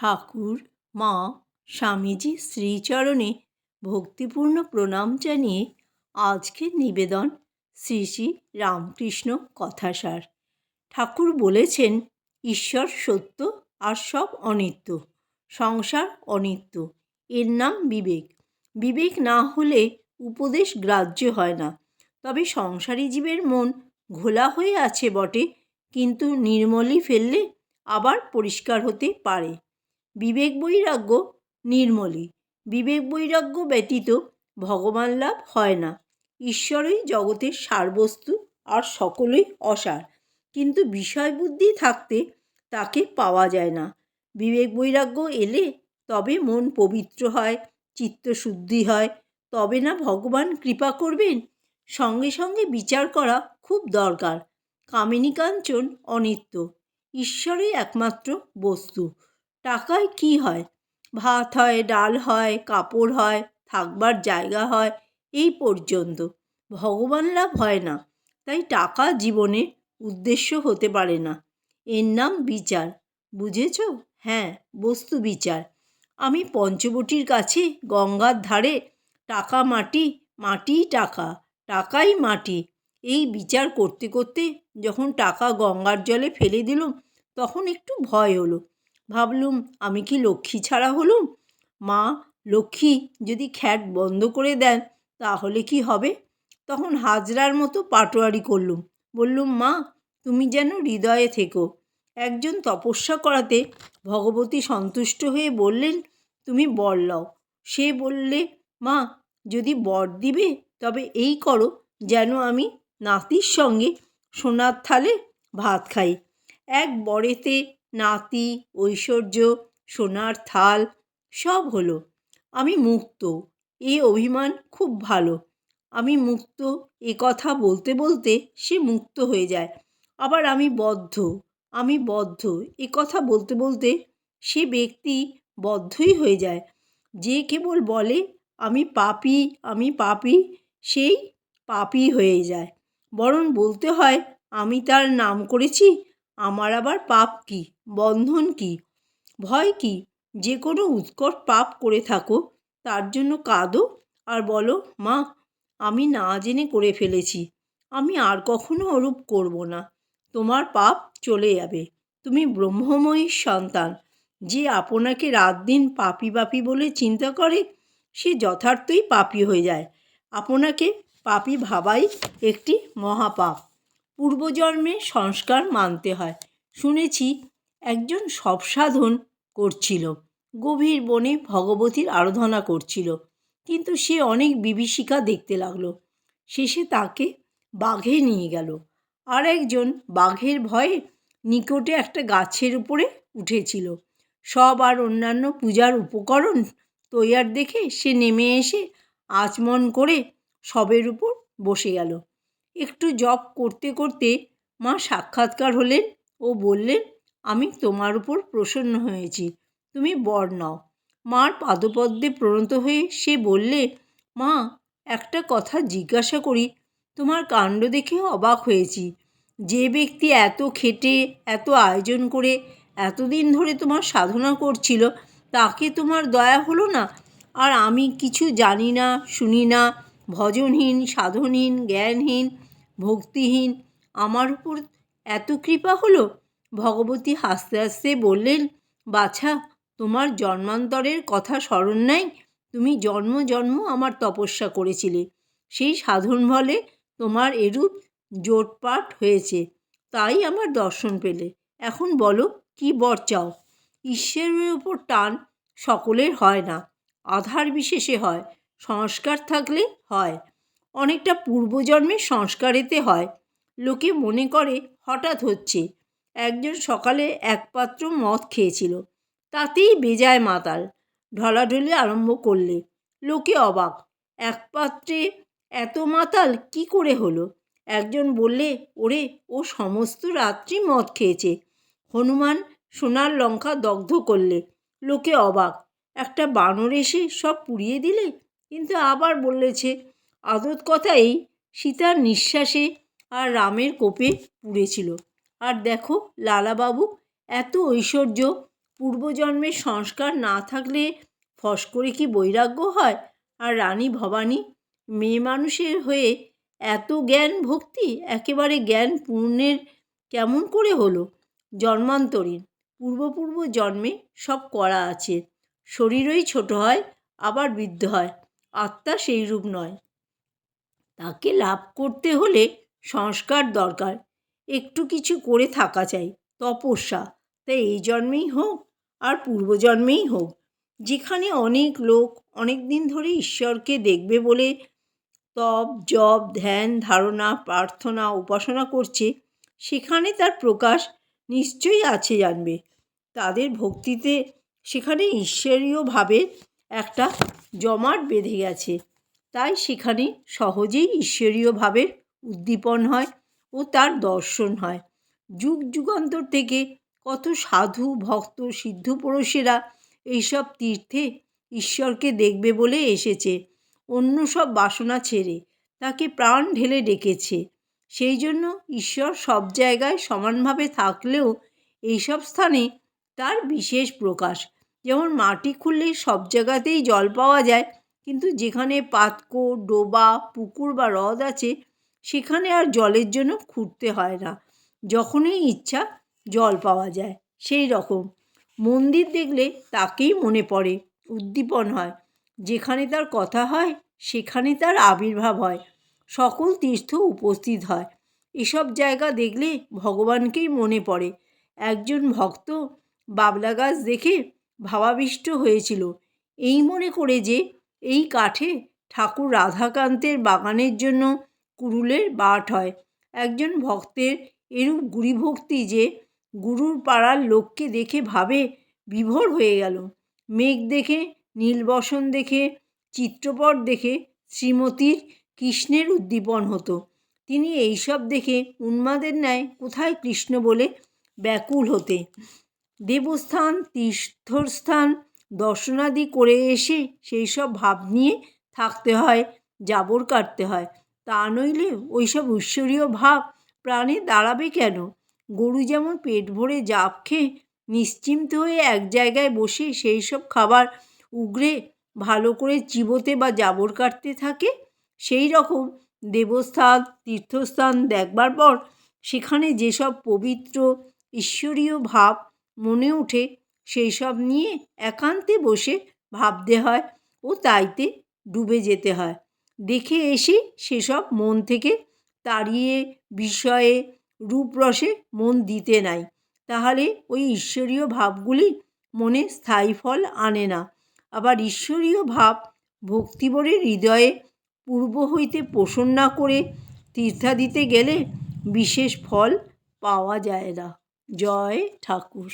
ঠাকুর, মা, স্বামীজি শ্রীচরণে ভক্তিপূর্ণ প্রণাম জানিয়ে আজকের নিবেদন শ্রী শ্রী রামকৃষ্ণ কথাসার। ঠাকুর বলেছেন, ঈশ্বর সত্য আর সব অনিত্য, সংসার অনিত্য, এর নাম বিবেক। বিবেক না হলে উপদেশ গ্রাহ্য হয় না। তবে সংসারী জীবের মন ঘোলা হয়ে আছে বটে, কিন্তু নির্মলই ফেললে আবার পরিষ্কার হতে পারে। বিবেক বৈরাগ্য নির্মলই বিবেক বৈরাগ্য ব্যতীত ভগবান লাভ হয় না। ঈশ্বরই জগতের সারবস্তু আর সকলেই অসার। কিন্তু বিষয় বুদ্ধি থাকতে তাকে পাওয়া যায় না। বিবেক বৈরাগ্য এলে তবে মন পবিত্র হয় চিত্তশুদ্ধি হয়। তবে না ভগবান কৃপা করবেন? সঙ্গে সঙ্গে বিচার করা খুব দরকার। কামিনী কাঞ্চন অনিত্য। ঈশ্বরই একমাত্র বস্তু। টাকায় কি হয়? ভাত হয়, ডাল হয়, কাপড় হয়, থাকবার জায়গা হয়, এই পর্যন্ত। ভগবান লাভ হয় না। তাই টাকা জীবনের উদ্দেশ্য হতে পারে না। এর নাম বিচার। বুঝেছ? হ্যাঁ বস্তু বিচার। আমি পঞ্চবটির কাছে গঙ্গার ধারে টাকা মাটি, মাটিই টাকা, টাকাই মাটি। এই বিচার করতে করতে যখন টাকা গঙ্গার জলে ফেলে দিলুম, তখন একটু ভয় হলো। ভাবলুম, আমি কি লক্ষ্মী ছাড়া হলুম? মা, লক্ষ্মী যদি খ্যাট বন্ধ করে দেন, তাহলে কি হবে? তখন হাজরার মতো পাটোয়ারি করলুম। বললুম, মা, তুমি যেন হৃদয়ে থেকো। একজন তপস্যা করাতে ভগবতী সন্তুষ্ট হয়ে বললেন, তুমি বর লও। সে বললে, মা, যদি বর দিবে, তবে এই করো, যেন আমি নাতির সঙ্গে সোনার থালে ভাত খাই। এক বরেতে নাতি, ঐশ্বর্য, সোনার থাল, সব হলো। আমি মুক্ত, এ অভিমান খুব ভালো। আমি মুক্ত, এ কথা বলতে বলতে সে মুক্ত হয়ে যায়। আবার আমি বদ্ধ আমি বদ্ধ, এ কথা বলতে বলতে সে ব্যক্তি বদ্ধই হয়ে যায়। যে কেবল বলে, আমি পাপি আমি পাপি, সেই পাপই হয়ে যায়। বরং বলতে হয়, আমি তার নাম করেছি আমার আবার পাপ কী? বন্ধন কী? ভয় কী? যে কোনো উৎকট পাপ করে থাকো, তার জন্য কাঁদো আর বলো, মা, আমি না জেনে করে ফেলেছি। আমি আর কখনো ওরূপ করব না। তোমার পাপ চলে যাবে। তুমি ব্রহ্মময়ীর সন্তান। যে আপনাকে রাত দিন পাপি পাপি বলে চিন্তা করে, সে যথার্থই পাপি হয়ে যায়। আপনাকে পাপি ভাবাই একটি মহাপাপ। পূর্বজন্মে সংস্কার মানতে হয়। শুনেছি একজন সব সাধন করছিল, গভীর বনে ভগবতীর আরাধনা করছিল, কিন্তু সে অনেক বিভীষিকা দেখতে লাগল। শেষে তাকে বাঘে নিয়ে গেল। আর একজন বাঘের ভয়ে নিকটে একটা গাছের উপরে উঠেছিল। সব আর অন্যান্য পূজার উপকরণ তৈয়ার দেখে সে নেমে এসে আচমন করে সবের উপর বসে গেল। একটু জপ করতে করতে মা সাক্ষাৎকার হলেন ও বললেন, আমি তোমার উপর প্রসন্ন হয়েছি, তুমি বর নাও। মার পাদপদ্মে প্রণত হয়ে সে বললে, মা, একটা কথা জিজ্ঞাসা করি, তোমার কাণ্ড দেখে অবাক হয়েছি। যে ব্যক্তি এত খেটে, এত আয়োজন করে, এতদিন ধরে তোমার সাধনা করছিল, তাকে তোমার দয়া হলো না? আর আমি কিছু জানি না, শুনি না, ভজনহীন, সাধনহীন, জ্ঞানহীন ভক্তিহীন। আমার উপর এত কৃপা হলো? ভগবতী হাসতে হাসতে বললেন, বাছা, তোমার জন্মান্তরের কথা স্মরণ নাই? তুমি জন্ম জন্ম আমার তপস্যা করেছিলে। সেই সাধন বলে তোমার এরূপ জোটপাট হয়েছে। তাই আমার দর্শন পেলে। এখন বলো, কি বর চাও? ঈশ্বরের উপর টান সকলের হয় না। আধার বিশেষে হয়। সংস্কার থাকলে হয়। অনেকটা পূর্বজন্মের সংস্কারেতে হয়। লোকে মনে করে, হঠাৎ হচ্ছে, একজন সকালে এক পাত্র মদ খেয়েছিল। তাতেই বেজায় মাতাল। ঢলাঢলি আরম্ভ করলে। লোকে অবাক এক পাত্রে এত মাতাল কি করে হলো? একজন বললে, ওরে, ও সমস্ত রাত্রি মদ খেয়েছে। হনুমান সোনার লঙ্কা দগ্ধ করলে। লোকে অবাক, একটা বানর এসে সব পুড়িয়ে দিলে? কিন্তু আবার বলেছে আদত কথা এই সীতার নিঃশ্বাসে আর রামের কোপে পুড়েছিল আর দেখো লালাবাবু, এত ঐশ্বর্য, পূর্বজন্মের সংস্কার না থাকলে ফস করে কি বৈরাগ্য হয়? আর রানী ভবানী, মেয়ে মানুষের হয়ে এত জ্ঞান ভক্তি, একেবারে জ্ঞান পূর্ণের কেমন করে হলো? জন্মান্তরীণ, পূর্বপূর্ব জন্মে সব করা আছে। শরীরই ছোট হয়, আবার বৃদ্ধ হয়। আত্মা সেই রূপ নয়। তাকে লাভ করতে হলে সংস্কার দরকার। একটু কিছু করে থাকা চাই, তপস্যা। তাই এই জন্মেই হোক আর পূর্বজন্মেই হোক। যেখানে অনেক লোক অনেক দিন ধরে ঈশ্বরকে দেখবে বলে তপ, জপ, ধ্যান, ধারণা, প্রার্থনা, উপাসনা করছে, সেখানে তার প্রকাশ নিশ্চয়ই আছে জানবে। তাদের ভক্তিতে সেখানে ঈশ্বরীয়ভাবে একটা জমাট বেঁধে গেছে। তাই সেখানে সহজেই ঈশ্বরীয় ভাবের উদ্দীপন হয় ও তার দর্শন হয়। যুগ যুগান্তর থেকে কত সাধু, ভক্ত, সিদ্ধ পুরুষেরা এইসব তীর্থে ঈশ্বরকে দেখবে বলে এসেছে। অন্য সব বাসনা ছেড়ে তাকে প্রাণ ঢেলে ডেকেছে। সেই জন্য ঈশ্বর সব জায়গায় সমানভাবে থাকলেও এইসব স্থানে তার বিশেষ প্রকাশ। যেমন মাটি খুললে সব জায়গাতেই জল পাওয়া যায় কিন্তু যেখানে পাতকো ডোবা, পুকুর বা হ্রদ আছে, সেখানে আর জলের জন্য খুঁড়তে হয় না। যখনই ইচ্ছা জল পাওয়া যায়, সেই রকম। মন্দির দেখলে তাকেই মনে পড়ে, উদ্দীপন হয়। যেখানে তার কথা হয়, সেখানে তার আবির্ভাব হয়। সকল তীর্থ উপস্থিত হয়। এসব জায়গা দেখলে ভগবানকেই মনে পড়ে। একজন ভক্ত বাবলা গাছ দেখে ভাবাবিষ্ট হয়েছিল। এই মনে করে যে এই কাঠে ঠাকুর রাধাকান্তের বাগানের জন্য কুড়ুলের বাট হয়। একজন ভক্তের এরূপ গুরুভক্তি যে গুরুর পাড়ার লোককে দেখে ভাবে বিভোর হয়ে গেল। মেঘ দেখে, নীলবসন দেখে, চিত্রপট দেখে শ্রীমতীর কৃষ্ণের উদ্দীপন হতো। তিনি এইসব দেখে উন্মাদের ন্যায় কোথায় কৃষ্ণ বলে ব্যাকুল হতে। দেবস্থান, তীর্থস্থান দর্শনাদি করে এসে সেই সব ভাব নিয়ে থাকতে হয়, জাবর কাটতে হয়। তা নইলে ওই সব ঈশ্বরীয় ভাব প্রাণে দাঁড়াবে কেন? গরু যেমন পেট ভরে জাপ খেয়ে নিশ্চিন্ত হয়ে এক জায়গায় বসে সেই সব খাবার উগরে ভালো করে চিবোতে বা জাবর কাটতে থাকে, সেই রকম দেবস্থান, তীর্থস্থান দেখবার পর সেখানে যেসব পবিত্র, ঈশ্বরীয় ভাব মনে ওঠে সেই সব নিয়ে একান্তে বসে ভাবতে হয় ও তাইতে ডুবে যেতে হয়। দেখে এসে সেসব মন থেকে তাড়িয়ে বিষয়ে রূপরসে মন দিতে নাই। তাহলে ওই ঈশ্বরীয় ভাবগুলি মনে স্থায়ী ফল আনে না। আবার ঈশ্বরীয় ভাব ভক্তিবরে হৃদয়ে পূর্ব হইতে পোষণ না করে তীর্থাদিতে গেলে বিশেষ ফল পাওয়া যায় না। জয় ঠাকুর।